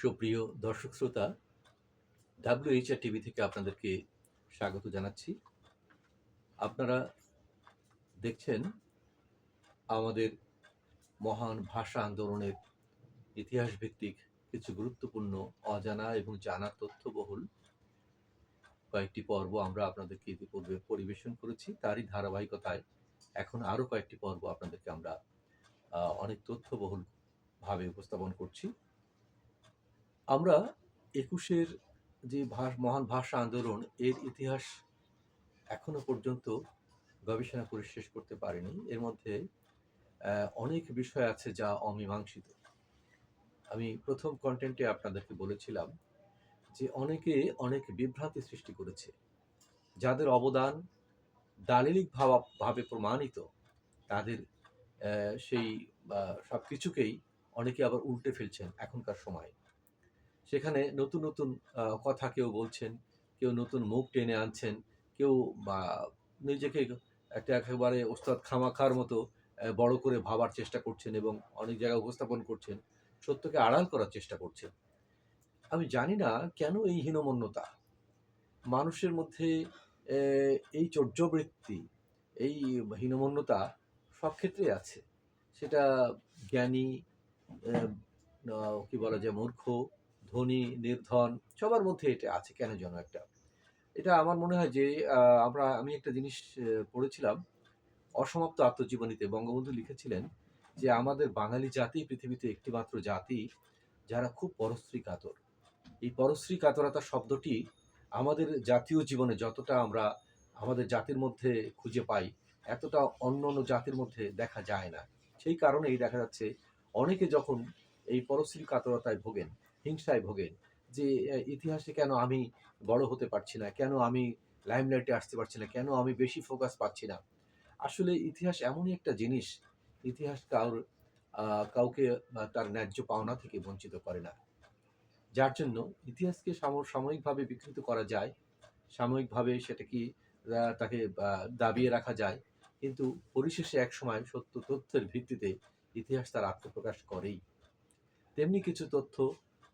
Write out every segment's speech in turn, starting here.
সুপ্রিয় দর্শক শ্রোতা ডাব্লিউএইচআর টিভি থেকে আপনাদেরকে স্বাগত জানাচ্ছি। আপনারা দেখছেন আমাদের মহান ভাষা আন্দোলনের ইতিহাস ভিত্তিক কিছু গুরুত্বপূর্ণ অজানা এবং জানা তথ্যবহুল কয়েকটি পর্ব আমরা আপনাদেরকে ইতিপূর্বে পরিবেশন করেছি। তারই ধারাবাহিকতায় এখন আরও কয়েকটি পর্ব আপনাদেরকে আমরা অনেক তথ্যবহুল ভাবে উপস্থাপন করছি। আমরা একুশের যে ভাষ, মহান ভাষা আন্দোলন, এর ইতিহাস এখনও পর্যন্ত গবেষণা করে শেষ করতে পারেনি। এর মধ্যে অনেক বিষয় আছে যা অমীমাংসিত। আমি প্রথম কন্টেন্টে আপনাদেরকে বলেছিলাম যে অনেকে অনেক বিভ্রান্তি সৃষ্টি করেছে, যাদের অবদান দালিলিক ভাবা প্রমাণিত। তাদের সেই সব কিছুকেই অনেকে আবার উল্টে ফেলছেন এখনকার সময়। সেখানে নতুন নতুন কথা কেউ বলছেন, কেউ নতুন মুখ টেনে আনছেন, কেউ বা নিজেকে একটা একেবারে ওস্তাদ খামাখার মতো বড় করে ভাবার চেষ্টা করছেন এবং অনেক জায়গায় উপস্থাপন করছেন, সত্যকে আড়াল করার চেষ্টা করছেন। আমি জানি না কেন এই হীনমন্যতা। মানুষের মধ্যে এই চর্যবৃত্তি, এই হীনমন্যতা সব ক্ষেত্রে আছে। সেটা জ্ঞানী কি বলা যায়, মূর্খ ধনী নির্ধন সবার মধ্যে এটা আছে। কেন যেন একটা। এটা আমার মনে হয় যে আমরা, আমি একটা জিনিস পড়েছিলাম, অসমাপ্ত আত্মজীবনীতে বঙ্গবন্ধু লিখেছিলেন যে, আমাদের বাঙালি জাতি পৃথিবীতে একটিমাত্র জাতি যারা খুব পরশ্রী কাতর। এই পরশ্রী কাতরতা শব্দটি আমাদের জাতীয় জীবনে যতটা আমরা আমাদের জাতির মধ্যে খুঁজে পাই, এতটা অন্য অন্য জাতির মধ্যে দেখা যায় না। সেই কারণেই দেখা যাচ্ছে, অনেকে যখন এই পরশ্রী কাতরতায় ভোগেন হিংসায় ভোগেন যে ইতিহাসে কেন আমি বড় হতে পারছি না? কেন আমি লাইমলাইটে আসতে পারছি না? কেন আমি বেশি ফোকাস পাচ্ছি না? আসলে ইতিহাস এমনই একটা জিনিস ইতিহাস আহ, কাউকে তার ন্যায্য পাওনা থেকে বঞ্চিত করে না। যার জন্য ইতিহাসকে সাম- সাময়িকভাবে বিকৃত করা যায় সাময়িকভাবে সেটা কি তাকে দাবিয়ে রাখা যায় কিন্তু পরিশেষে একসময় সত্য তথ্যের ভিত্তিতে ইতিহাস তার আত্মপ্রকাশ করেই। তেমনি কিছু তথ্য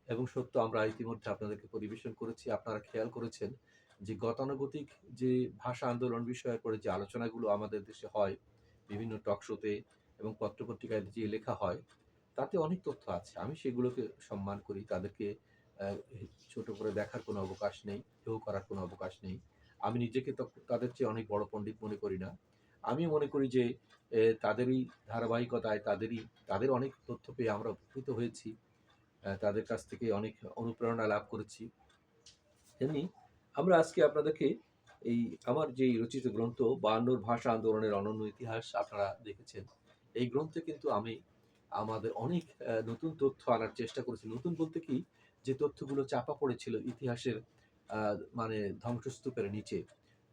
এবং সত্য, আমরা ইতিমধ্যে আপনাদেরকে পরিবেশন করেছি, আপনারা খেয়াল করেছেন যে গতানুগতিক যে ভাষা আন্দোলন বিষয়ের পরে যে আলোচনাগুলো আমাদের দেশে হয়, বিভিন্ন টক শোতে এবং পত্রপত্রিকায় যে লেখা হয়, তাতে অনেক তথ্য আছে। আমি সেগুলোকে সম্মান করি, তাদেরকে ছোট করে দেখার কোনো অবকাশ নেই কেউ করার কোনো অবকাশ নেই। আমি নিজেকে তাদের চেয়ে অনেক বড় পণ্ডিত মনে করি না। আমি মনে করি যে তাদেরই ধারাবাহিকতায়, তাদেরই, তাদের অনেক তথ্য পেয়ে আমরা উপকৃত হয়েছি। তাদের কাছ থেকে অনেক অনুপ্রেরণা লাভ করেছি। তেমনি আমরা আজকে আপনাদেরকে এই আমার যেই রচিত গ্রন্থ, বায়ান্নর ভাষা আন্দোলনের অনন্য ইতিহাস আপনারা দেখেছেন। এই গ্রন্থে কিন্তু আমি আমাদের অনেক নতুন তথ্য আনার চেষ্টা করেছি। নতুন বলতে কি? যে তথ্যগুলো চাপা পড়েছিল ইতিহাসের মানে ধ্বংসস্তূপের নিচে,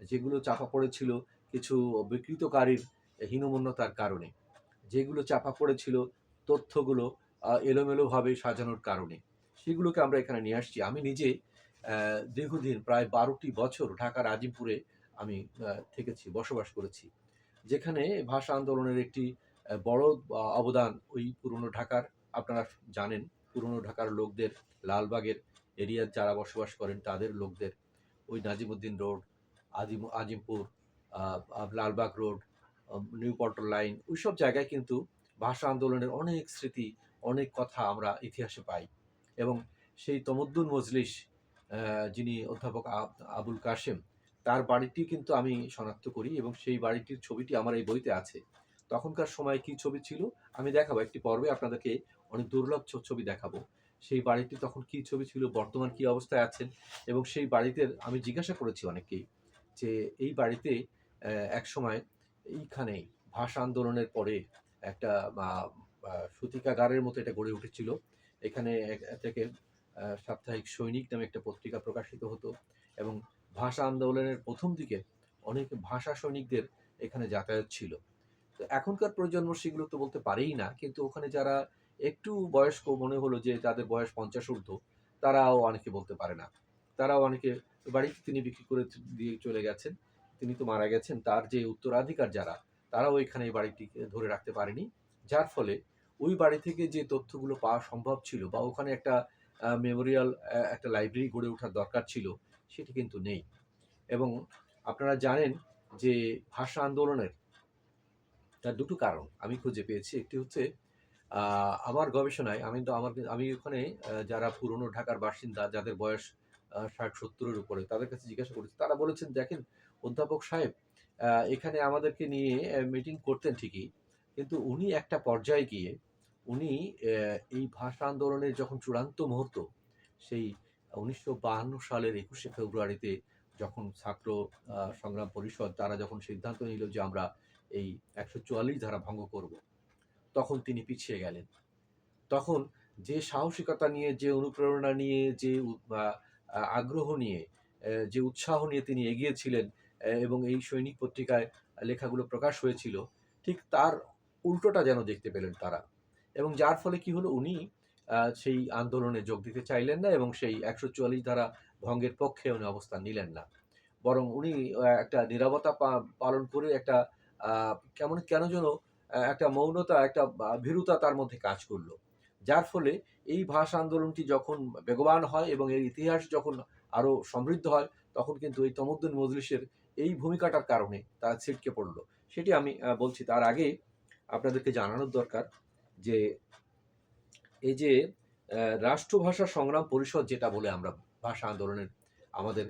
যেগুলো চাপা পড়েছিল কিছু বিকৃতকারীর হীনমন্যতার কারণে, যেগুলো চাপা পড়েছিল তথ্যগুলো এলোমেলোভাবে সাজানোর কারণে। সেগুলোকে আমরা এখানে নিয়ে আসছি। আমি নিজে দীর্ঘদিন, প্রায় বারোটি বছর ঢাকার আজিমপুরে আমি থেকেছি, বসবাস করেছি। যেখানে ভাষা আন্দোলনের একটি বড় অবদান ওই পুরনো ঢাকার, আপনারা জানেন, পুরনো ঢাকার লোকদের, লালবাগের এরিয়ার যারা বসবাস করেন, তাদের লোকদের, ওই Nazimuddin road Azim Azimpur Lalbagh road new Paltan line, ওইসব জায়গায় কিন্তু ভাষা আন্দোলনের অনেক স্মৃতি অনেক কথা আমরা ইতিহাসে পাই। এবং সেই তমদ্দুন মজলিস যিনি অধ্যাপক আবুল কাশেম, তার বাড়িটি কিন্তু আমি শনাক্ত করি এবং সেই বাড়িটির ছবিটি আমার এই বইতে আছে। তখনকার সময় কি ছবি ছিল? আমি দেখাবো। একটি পর্বে আপনাদেরকে অনেক দুর্লভ ছবি দেখাবো। সেই বাড়িটি তখন কি ছবি ছিল? বর্তমান কি অবস্থায় আছেন? এবং সেই বাড়িতে আমি জিজ্ঞাসা করেছি অনেককেই যে, এই বাড়িতে এক সময় এইখানে ভাষা আন্দোলনের পরে একটা সূতিকাগারের মতো এটা গড়ে উঠেছিল। এখানে থেকে সাপ্তাহিক সৈনিক নামে একটা পত্রিকা প্রকাশিত হতো এবং ভাষা আন্দোলনের প্রথম দিকে অনেক ভাষা সৈনিকদের এখানে যাতায়াত ছিল। তো এখনকার প্রজন্ম সেগুলো তো বলতে পারেই না, কিন্তু ওখানে যারা একটু বয়স্ক, মনে হলো যে তাদের বয়স পঞ্চাশ ঊর্ধ্ব, তারাও অনেকে বলতে পারে না। তারাও অনেকে বাড়িতে তিনি বিক্রি করে দিয়ে চলে গেছেন, তিনি তো মারা গেছেন, তার যে উত্তরাধিকার যারা, তারাও এখানে এই বাড়িটিকে ধরে রাখতে পারেনি, যার ফলে ওই বাড়ি থেকে যে তথ্যগুলো পাওয়া সম্ভব ছিল বা ওখানে একটা মেমোরিয়াল একটা লাইব্রেরি গড়ে ওঠার দরকার ছিল, সেটি কিন্তু নেই। এবং আপনারা জানেন যে ভাষা আন্দোলনের তার দুটো কারণ আমি খুঁজে পেয়েছি। একটি হচ্ছে আমার গবেষণায় আমি তো আমার আমি ওখানে যারা পুরনো ঢাকার বাসিন্দা, যাদের বয়স ষাট সত্তরের উপরে, তাদের কাছে জিজ্ঞাসা করেছি, তারা বলেছেন, দেখেন, অধ্যাপক সাহেব এখানে আমাদেরকে নিয়ে মিটিং করতেন ঠিকই, কিন্তু উনি একটা পর্যায়ে গিয়ে উনি এই ভাষা আন্দোলনের যখন চূড়ান্ত মুহূর্ত, সেই উনিশশো সালের একুশে ফেব্রুয়ারিতে যখন ছাত্র সংগ্রাম পরিষদ, তারা যখন সিদ্ধান্ত নিল যে আমরা এই একশো চুয়াল্লিশ ধারা ভঙ্গ করব, তখন তিনি পিছিয়ে গেলেন। তখন যে সাহসিকতা নিয়ে, যে অনুপ্রেরণা নিয়ে, যে আগ্রহ নিয়ে যে উৎসাহ নিয়ে তিনি এগিয়েছিলেন এবং এই সৈনিক পত্রিকায় লেখাগুলো প্রকাশ হয়েছিল, ঠিক তার উল্টোটা যেন দেখতে পেলেন তারা। এবং যার ফলে কি হলো, উনি সেই আন্দোলনে যোগ দিতে চাইলেন না এবং সেই একশো চুয়াল্লিশ ধারা ভঙ্গের পক্ষে উনি অবস্থান নিলেন না। বরং উনি একটা নিরাপত্তা পালন করে একটা কেমন, কেন যেন একটা মৌনতা, একটা ভীরুতা তার মধ্যে কাজ করল। যার ফলে এই ভাষা আন্দোলনটি যখন বেগবান হয় এবং এর ইতিহাস যখন আরও সমৃদ্ধ হয়, তখন কিন্তু এই তমুদ্দিন মজলিসের এই ভূমিকাটার কারণে তারা ছিটকে পড়ল। সেটি আমি বলছি তার আগে আপনাদেরকে জানানোর দরকার। যে এই যে রাষ্ট্রভাষা সংগ্রাম পরিষদ যেটা বলে আমরা ভাষা আন্দোলনের আমাদের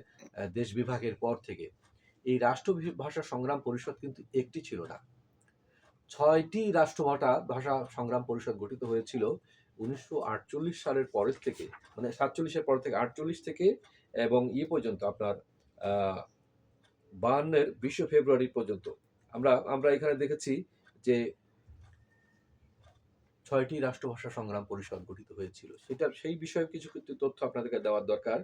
দেশ বিভাগের পর থেকে, এই রাষ্ট্র ভাষা সংগ্রাম পরিষদ কিন্তু একটি ছিল না। ছয়টি রাষ্ট্রভাষা, ভাষা সংগ্রাম পরিষদ গঠিত হয়েছিল উনিশশো আটচল্লিশ সালের পরের থেকে মানে সাতচল্লিশের পর থেকে, আটচল্লিশ থেকে এবং ইয়ে পর্যন্ত আপনার বাহান্নের বিশে ফেব্রুয়ারি পর্যন্ত। আমরা আমরা এখানে দেখেছি যে ছয়টি রাষ্ট্রভাষা সংগ্রাম পরিষদ গঠিত হয়েছিল। সেটা সেই বিষয়ে কিছু কিছু তথ্য আপনাদেরকে দেওয়ার দরকার।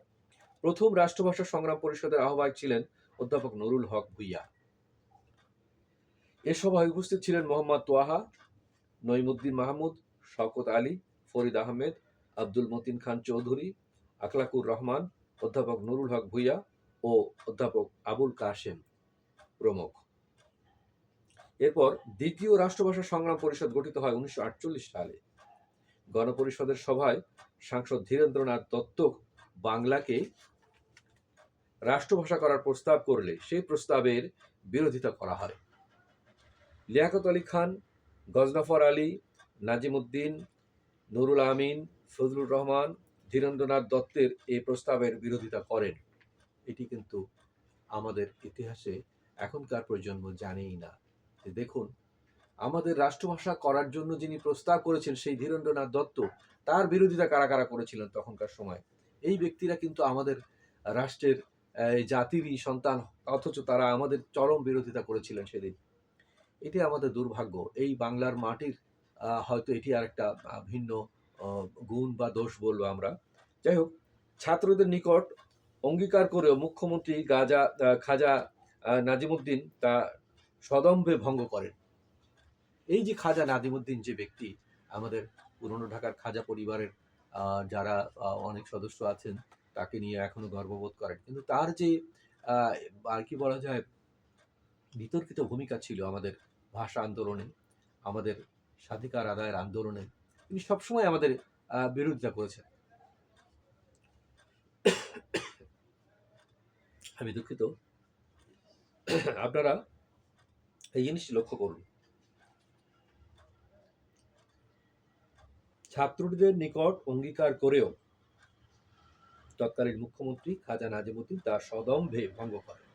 প্রথম রাষ্ট্রভাষা সংগ্রাম পরিষদের আহ্বায়ক ছিলেন অধ্যাপক নুরুল হক ভুইয়া। এ সভায় উপস্থিত ছিলেন মোহাম্মদ তোয়াহা নইমুদ্দিন মাহমুদ, শওকত আলী, ফরিদ আহমেদ, আব্দুল মতিন খান চৌধুরী, আখলাকুর রহমান, অধ্যাপক নুরুল হক ভুইয়া ও অধ্যাপক আবুল কাশেম প্রমুখ। এরপর দ্বিতীয় রাষ্ট্রভাষা সংগ্রাম পরিষদ গঠিত হয় উনিশশো আটচল্লিশ সালে। গণপরিষদের সভায় সাংসদ ধীরেন্দ্রনাথ দত্ত বাংলাকে রাষ্ট্রভাষা করার প্রস্তাব করলে সেই প্রস্তাবের বিরোধিতা করা হয়। লিয়াকত আলী খান, গজনফর আলী, নাজিমুদ্দিন, নুরুল আমিন, ফজলুর রহমান, ধীরেন্দ্রনাথ দত্তের এই প্রস্তাবের বিরোধিতা করেন। এটি কিন্তু আমাদের ইতিহাসে এখনকার প্রজন্ম জানেই না। দেখুন, আমাদের রাষ্ট্রভাষা করার জন্য যিনি প্রস্তাব করেছেন সেই ধীরেন্দ্রনাথ দত্ত, তার বিরোধিতা কারা কারা করেছিলেন তখনকার সময়? এই ব্যক্তিরা কিন্তু আমাদের রাষ্ট্রের জাতিরই সন্তান, অথচ তারা আমাদের চরম বিরোধিতা করেছিলেন সেদিন। এটি আমাদের দুর্ভাগ্য। এই বাংলার মাটির হয়তো এটি আর একটা ভিন্ন গুণ বা দোষ বলব আমরা। যাই হোক, ছাত্রদের নিকট অঙ্গীকার করেও মুখ্যমন্ত্রী গাজা খাজা নাজিমুদ্দিন তা সদম্ভে ভঙ্গ করেন। এই যে খাজা নাজিমুদ্দিন যে ব্যক্তি, আমাদের পুরনো ঢাকার খাজা পরিবারের যারা অনেক সদস্য আছেন, তাকে নিয়ে এখনও গর্ববোধ করেন। কিন্তু তার যে আর কি বলা যায়, বিতর্কিত ভূমিকা ছিল আমাদের ভাষা আন্দোলনে, আমাদের স্বাধিকার আদায়ের আন্দোলনে, তিনি সবসময় আমাদের বিরোধিতা করেছেন। আমি দুঃখিত। আপনারা এই জিনিসটি লক্ষ্য করুন। ছাত্রদের নিকট অঙ্গীকার করেও তৎকালীন মুখ্যমন্ত্রী খাজা নাজিমুদ্দিন তা সদম্ভে ভঙ্গ করেন।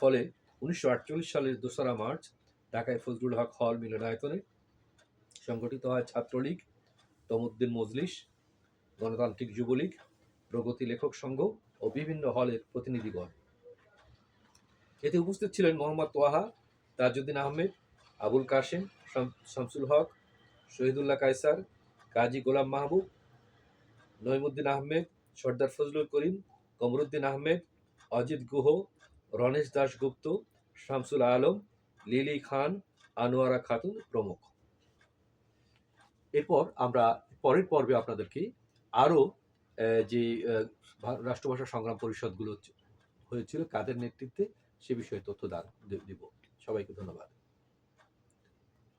ফলে উনিশশো আটচল্লিশ সালের দোসরা মার্চ ঢাকায় ফজলুল হক হল মিলনায়তনে সংগঠিত হয় ছাত্রলীগ, তমুদ্দিন মজলিস, গণতান্ত্রিক যুবলীগ, প্রগতি লেখক সংঘ ও বিভিন্ন হলের প্রতিনিধিগণ। এতে উপস্থিত ছিলেন মোহাম্মদ তোয়াহা, তাজউদ্দিন আহমেদ, আবুল কাশেম শামসুল হক, শহীদুল্লাহ কায়সার, কাজী গোলাম মাহবুব, নইমুদ্দিন আহমেদ, সর্দার ফজলুল করিম, কমরুদ্দিন আহমেদ, অজিত গুহ, রণেশ দাশগুপ্ত, শামসুল আলম, লিলি খান, আনোয়ারা খাতুন প্রমুখ। এরপর আমরা পরের পর্বে আপনাদেরকে আরও যে রাষ্ট্রভাষা সংগ্রাম পরিষদগুলো হয়েছিল, কাদের নেতৃত্বে সে বিষয়ে তথ্য দান দিব। সবাইকে ধন্যবাদ।